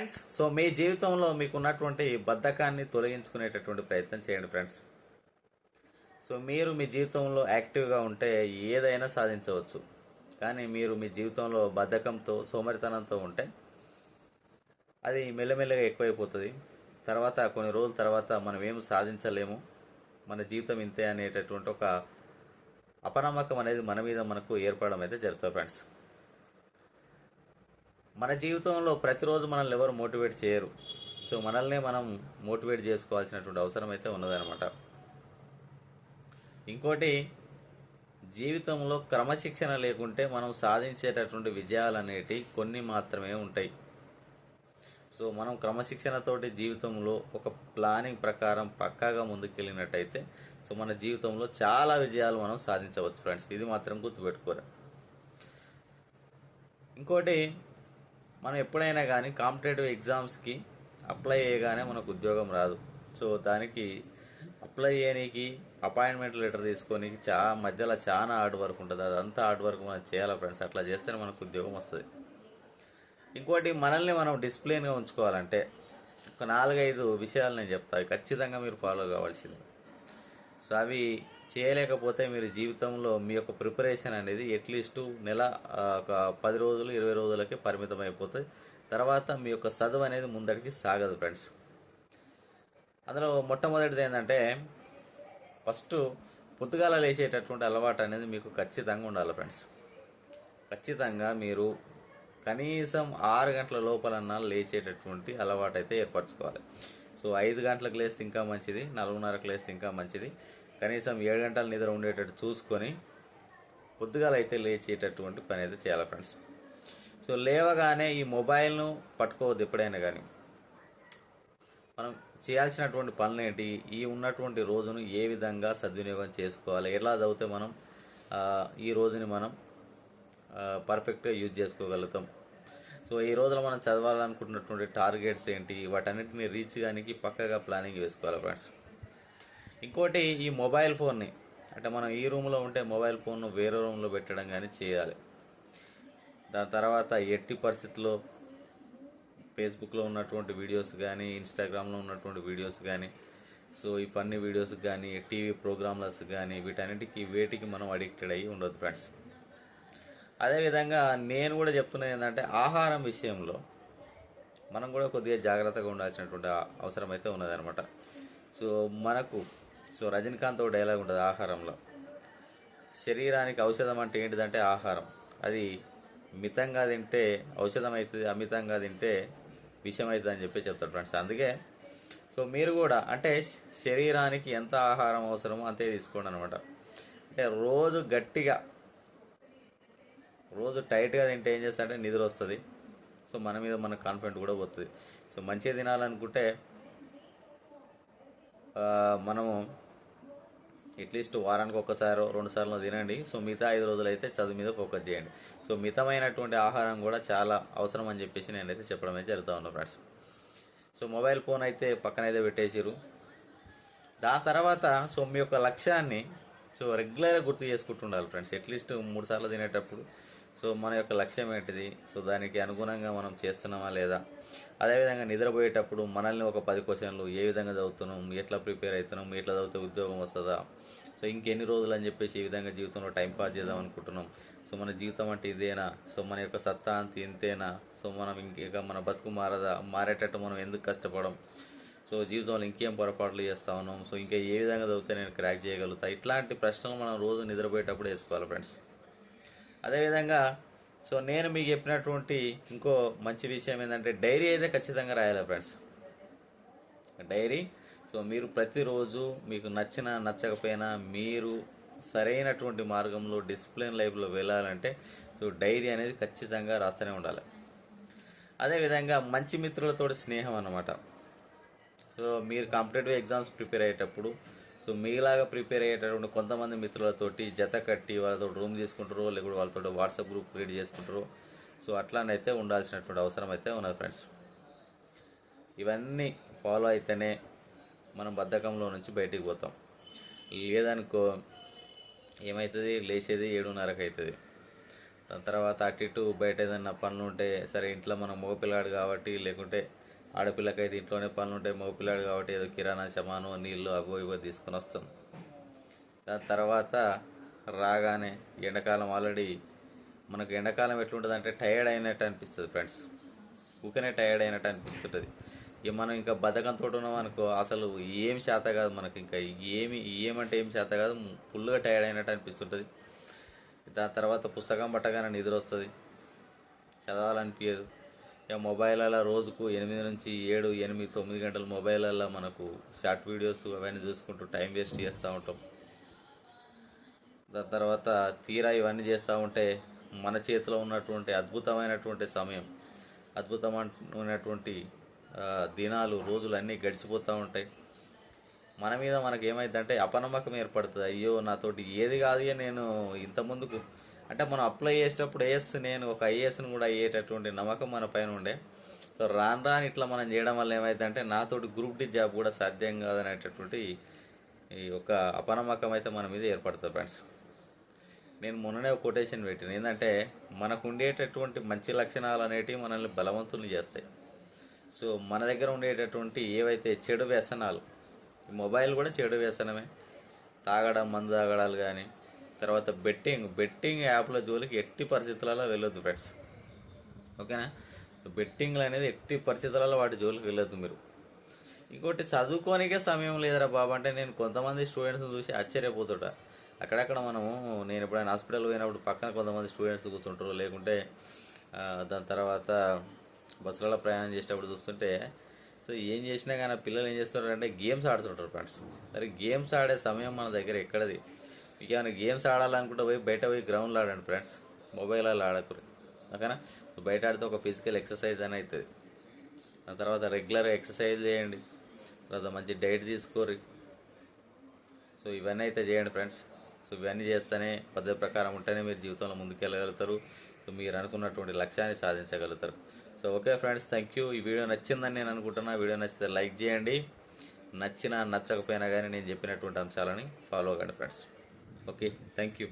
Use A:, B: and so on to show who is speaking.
A: Friends so మీ జీవితంలో మీకు ఉన్నటువంటి బద్ధకాన్ని తొలగించుకునేటటువంటి ప్రయత్నం చేయండి ఫ్రెండ్స్. సో మీరు మీ జీవితంలో యాక్టివ్గా ఉంటే ఏదైనా సాధించవచ్చు. కానీ మీరు మీ జీవితంలో బద్ధకంతో సోమరితనంతో ఉంటే అది మెల్లమెల్లగా ఎక్కువైపోతుంది. తర్వాత కొన్ని రోజుల తర్వాత మనం ఏం సాధించలేము. మన జీవితం ఇంతే అనేటటువంటి ఒక అపనమ్మకం అనేది మన మీద మనకు ఏర్పడడం అయితే జరుగుతుంది ఫ్రెండ్స్. మన జీవితంలో ప్రతిరోజు మనల్ని ఎవరు మోటివేట్ చేయరు. సో మనల్నే మనం మోటివేట్ చేసుకోవాల్సినటువంటి అవసరం అయితే ఉన్నదనమాట ఇంకోటి జీవితంలో క్రమశిక్షణ లేకుంటే మనం సాధించేటటువంటి విజయాలు అనేటి కొన్ని మాత్రమే ఉంటాయి. సో మనం క్రమశిక్షణతోటి జీవితంలో ఒక ప్లానింగ్ ప్రకారం పక్కాగా ముందుకెళ్ళినట్టయితే సో మన జీవితంలో చాలా విజయాలు మనం సాధించవచ్చు ఫ్రెండ్స్. ఇది మాత్రం గుర్తుపెట్టుకోరా. ఇంకోటి మనం ఎప్పుడైనా కానీ కాంపిటేటివ్ ఎగ్జామ్స్కి అప్లై చేయగానే మనకు ఉద్యోగం రాదు. సో దానికి అప్లై చేయడానికి అపాయింట్మెంట్ లెటర్ తీసుకొని చా మధ్యలో చాలా హార్డ్ వర్క్ ఉంటుంది. అదంతా హార్డ్ వర్క్ మనం చేయాలి ఫ్రెండ్స్? అట్లా చేస్తేనే మనకు ఉద్యోగం వస్తుంది. ఇంకోటి మనల్ని మనం డిసిప్లిన్గా ఉంచుకోవాలంటే ఒక నాలుగైదు విషయాలు నేను చెప్తాను ఖచ్చితంగా మీరు ఫాలో కావాల్సింది. సో అవి చేయలేకపోతే మీరు జీవితంలో మీ యొక్క ప్రిపరేషన్ అనేది అట్లీస్ట్ నెల ఒక పది రోజులు ఇరవై రోజులకే పరిమితం అయిపోతుంది తర్వాత మీ యొక్క చదువు అనేది ముందడికి సాగదు ఫ్రెండ్స్. అందులో మొట్టమొదటిది ఏంటంటే ఫస్ట్ పొద్దుగాల లేచేటటువంటి అలవాటు అనేది మీకు ఖచ్చితంగా ఉండాలి ఫ్రెండ్స్. ఖచ్చితంగా మీరు కనీసం ఆరు గంటల లోపలన్నా లేచేటటువంటి అలవాటు అయితే ఏర్పరచుకోవాలి. సో ఐదు గంటలకు లేస్తే ఇంకా మంచిది నాలుగున్నరకు లేస్తే ఇంకా మంచిది. కనీసం ఏడు గంటల నిద్ర ఉండేటట్టు చూసుకొని పొద్దుగాల అయితే లేచేటటువంటి పని అయితే చేయాలి ఫ్రెండ్స్. సో లేవగానే ఈ మొబైల్ను పట్టుకోవద్దు ఎప్పుడైనా కానీ మనం చేయాల్సినటువంటి పనులు ఏంటి ఈ ఉన్నటువంటి రోజును ఏ విధంగా సద్వినియోగం చేసుకోవాలి? ఎలా చదివితే మనం ఈ రోజుని మనం పర్ఫెక్ట్గా యూజ్ చేసుకోగలుగుతాం? సో ఈ రోజులో మనం చదవాలనుకుంటున్నటువంటి టార్గెట్స్ ఏంటి? వాటన్నిటిని రీచ్ కానీ పక్కగా ప్లానింగ్ వేసుకోవాలి ఫ్రెండ్స్. ఇంకోటి ఈ మొబైల్ ఫోన్ని అంటే మనం ఈ రూమ్లో ఉంటే మొబైల్ ఫోన్ను వేరే రూమ్లో పెట్టడం కానీ చేయాలి. దాని తర్వాత ఎట్టి పరిస్థితుల్లో ఫేస్బుక్లో ఉన్నటువంటి వీడియోస్ కానీ ఇన్స్టాగ్రామ్లో ఉన్నటువంటి వీడియోస్ కానీ సో ఈ పన్ని వీడియోస్ కానీ టీవీ ప్రోగ్రామ్లస్ కానీ వీటన్నిటికీ వేటికి మనం అడిక్టెడ్ అయ్యి ఉండదు ఫ్రెండ్స్. అదేవిధంగా నేను కూడా చెప్తున్నది ఏంటంటే ఆహారం విషయంలో మనం కూడా కొద్దిగా జాగ్రత్తగా ఉండాల్సినటువంటి అవసరం అయితే ఉన్నదనమాట సో మనకు సో రజనీకాంత్ ఒక డైలాగ్ ఉంటుంది ఆహారంలో. శరీరానికి ఔషధం అంటే ఏంటిదంటే ఆహారం. అది మితంగా తింటే ఔషధం అవుతుంది అమితంగా తింటే విషమవుతుంది అని చెప్పి చెప్తారు ఫ్రెండ్స్. అందుకే సో మీరు కూడా అంటే శరీరానికి ఎంత ఆహారం అవసరమో అంతే తీసుకోండి అనమాట అంటే రోజు గట్టిగా రోజు టైట్గా తింటే ఏం చేస్తారంటే నిద్ర వస్తుంది. సో మన మీద మన కాన్ఫిడెంట్ కూడా పోతుంది. సో మంచిగా తినాలనుకుంటే మనము అట్లీస్ట్ వారానికి ఒక్కసారి రెండు సార్లు తినండి. సో మిగతా ఐదు రోజులు అయితే చదువు మీద ఫోకస్ చేయండి. సో మితమైనటువంటి ఆహారం కూడా చాలా అవసరం అని చెప్పేసి నేనైతే చెప్పడం అయితే జరుగుతూ ఉన్నా ఫ్రెండ్స్. సో మొబైల్ ఫోన్ అయితే పక్కనైతే పెట్టేసిరు దాని తర్వాత సో మీ యొక్క లక్ష్యాన్ని సో రెగ్యులర్గా గుర్తు చేసుకుంటుండాలి ఫ్రెండ్స్. అట్లీస్ట్ మూడు సార్లు తినేటప్పుడు సో మన యొక్క లక్ష్యం ఏంటిది? సో దానికి అనుగుణంగా మనం చేస్తున్నామా లేదా? అదేవిధంగా నిద్రపోయేటప్పుడు మనల్ని ఒక పది క్వశ్చన్లు ఏ విధంగా చదువుతున్నాం? ఎట్లా ప్రిపేర్ అవుతున్నాం ఎట్లా చదివితే ఉద్యోగం వస్తుందా? సో ఇంకెన్ని రోజులు అని చెప్పేసి ఈ విధంగా జీవితంలో టైం పాస్ చేద్దాం అనుకుంటున్నాం. సో మన జీవితం అంటే ఇదేనా? సో మన యొక్క సత్తా అంత ఇంతేనా? సో మనం ఇంకా మన బతుకు మారదా? మారేటట్టు మనం ఎందుకు కష్టపడం? సో జీవితంలో ఇంకేం పొరపాట్లు చేస్తా ఉన్నాం? సో ఇంకా ఏ విధంగా చదివితే నేను క్రాక్ చేయగలుగుతా? ఇట్లాంటి ప్రశ్నలు మనం రోజు నిద్రపోయేటప్పుడు వేసుకోవాలి ఫ్రెండ్స్ అదేవిధంగా సో నేను మీకు చెప్పినటువంటి ఇంకో మంచి విషయం ఏంటంటే డైరీ అయితే ఖచ్చితంగా రాయాలి ఫ్రెండ్స్. డైరీ సో మీరు ప్రతిరోజు మీకు నచ్చిన నచ్చకపోయినా మీరు సరైనటువంటి మార్గంలో డిసిప్లిన్ లైఫ్లో వెళ్ళాలంటే సో డైరీ అనేది ఖచ్చితంగా రాస్తూనే ఉండాలి. అదేవిధంగా మంచి మిత్రులతో స్నేహం అన్నమాట. సో మీరు కాంపిటేటివ్ ఎగ్జామ్స్ ప్రిపేర్ అయ్యేటప్పుడు సో మీలాగా ప్రిపేర్ అయ్యేటటువంటి కొంతమంది మిత్రులతోటి జత కట్టి వాళ్ళతో రూమ్ తీసుకుంటారు లేకపోతే వాళ్ళతో వాట్సాప్ గ్రూప్ క్రియేట్ చేసుకుంటారు. సో అట్లానైతే ఉండాల్సినటువంటి అవసరం అయితే ఉన్నది ఫ్రెండ్స్. ఇవన్నీ ఫాలో అయితేనే మనం బద్ధకంలో నుంచి బయటికి పోతాం. లేదనుకో ఏమవుతుంది లేచేది ఏడున్నరకు అవుతుంది దాని తర్వాత అటు ఇటు బయట ఏదైనా పనులు ఉంటే సరే ఇంట్లో మనం మగపిల్లాడు కాబట్టి లేకుంటే ఆడపిల్లకైతే ఇంట్లోనే పనులు ఉంటాయి మగపిల్లాడు కాబట్టి ఏదో కిరాణా సమాను నీళ్ళు అగో ఇవో తీసుకొని వస్తాం. దాని తర్వాత రాగానే ఎండాకాలం ఆల్రెడీ మనకు ఎండాకాలం ఎట్లుంటుంది అంటే టైర్డ్ అయినట్టు అనిపిస్తుంది ఫ్రెండ్స్. ఊకనే టైర్డ్ అయినట్టు అనిపిస్తుంటుంది. ఇక మనం ఇంకా బద్ధకంతో ఉన్నాం అనుకో అసలు ఏం శాత కాదు మనకి ఇంకా. ఏమి ఏమంటే ఏం శాత కాదు ఫుల్గా టైర్డ్ అయినట్టు అనిపిస్తుంటుంది. దాని తర్వాత పుస్తకం పట్టగానే నిద్ర వస్తుంది. చదవాలనిపించదు ఇక మొబైల్లో రోజుకు ఎనిమిది నుంచి ఏడు ఎనిమిది తొమ్మిది గంటలు మొబైల్లో మనకు షార్ట్ వీడియోస్ అవన్నీ చూసుకుంటూ టైం వేస్ట్ చేస్తూ ఉంటాం. దాని తర్వాత తీరా ఇవన్నీ చేస్తూ ఉంటే మన చేతిలో ఉన్నటువంటి అద్భుతమైనటువంటి సమయం అద్భుతమైనటువంటి దినాలు రోజులు అన్నీ గడిచిపోతూ ఉంటాయి. మన మీద మనకి ఏమైందంటే అపనమ్మకం ఏర్పడుతుంది. అయ్యో నాతోటి ఏది కాదు నేను ఇంత ముందుకు అంటే మనం అప్లై చేసేటప్పుడు ఏఎస్ నేను ఒక ఐఏఎస్ని కూడా అయ్యేటటువంటి నమ్మకం మన పైన ఉండే. సో రాను రాని ఇట్లా మనం చేయడం వల్ల ఏమైందంటే నాతోటి గ్రూప్ డి జాబ్ కూడా సాధ్యం కాదనేటటువంటి ఈ ఒక అపనమ్మకం అయితే మన మీద ఏర్పడుతుంది ఫ్రెండ్స్. నేను మొన్ననే ఒక కొటేషన్ పెట్టాను. ఏంటంటే మనకు ఉండేటటువంటి మంచి లక్షణాలు అనేటివి మనల్ని బలవంతులు చేస్తాయి. సో మన దగ్గర ఉండేటటువంటి ఏవైతే చెడు వ్యసనాలు మొబైల్ కూడా చెడు వ్యసనమే. తాగడం మందు తాగడాలు కానీ తర్వాత బెట్టింగ్ బెట్టింగ్ యాప్ల జోలికి ఎట్టి పరిస్థితులలో వెళ్ళొద్దు ఫ్రెండ్స్ ఓకేనా బెట్టింగ్లు అనేది ఎట్టి పరిస్థితులలో వాటి జోలికి వెళ్ళొద్దు మీరు. ఇంకోటి చదువుకోనికే సమయం లేదురా బాబు. అంటే నేను కొంతమంది స్టూడెంట్స్ని చూసి ఆశ్చర్యపోతుంటా. అక్కడక్కడ మనము నేను ఎప్పుడైనా హాస్పిటల్ పోయినప్పుడు పక్కన కొంతమంది స్టూడెంట్స్ కూర్చుంటారు. లేకుంటే దాని తర్వాత బస్సులలో ప్రయాణం చేసేటప్పుడు చూస్తుంటే సో ఏం చేసినా కానీ పిల్లలు ఏం చేస్తుంటారు అంటే గేమ్స్ ఆడుతుంటారు ఫ్రెండ్స్ సరే గేమ్స్ ఆడే సమయం మన దగ్గర ఎక్కడది? ఏమైనా గేమ్స్ ఆడాలనుకుంటే పోయి బయట పోయి గ్రౌండ్లో ఆడండి ఫ్రెండ్స్ మొబైల్లో ఆడకూడదు ఓకేనా? బయట ఆడితే ఒక ఫిజికల్ ఎక్సర్సైజ్ అని అవుతుంది దాని తర్వాత రెగ్యులర్ ఎక్సర్సైజ్ చేయండి. తర్వాత మంచి డైట్ తీసుకోరు సో ఇవన్నీ అయితే చేయండి ఫ్రెండ్స్ సో ఇవన్నీ చేస్తేనే పద్ధతి ప్రకారం ఉంటేనే మీరు జీవితంలో ముందుకెళ్ళగలుగుతారు. సో మీరు అనుకున్నటువంటి లక్ష్యాన్ని సాధించగలుగుతారు. So okay friends thank you ఈ వీడియో నచ్చిందని నేను అనుకుంటున్నా. వీడియో నచ్చితే లైక్ చేయండి. నచ్చినా నచ్చకపోయినా కానీ నేను చెప్పినటువంటి అంశాలని ఫాలో అవ్వండి ఫ్రెండ్స్ ఓకే థ్యాంక్ యూ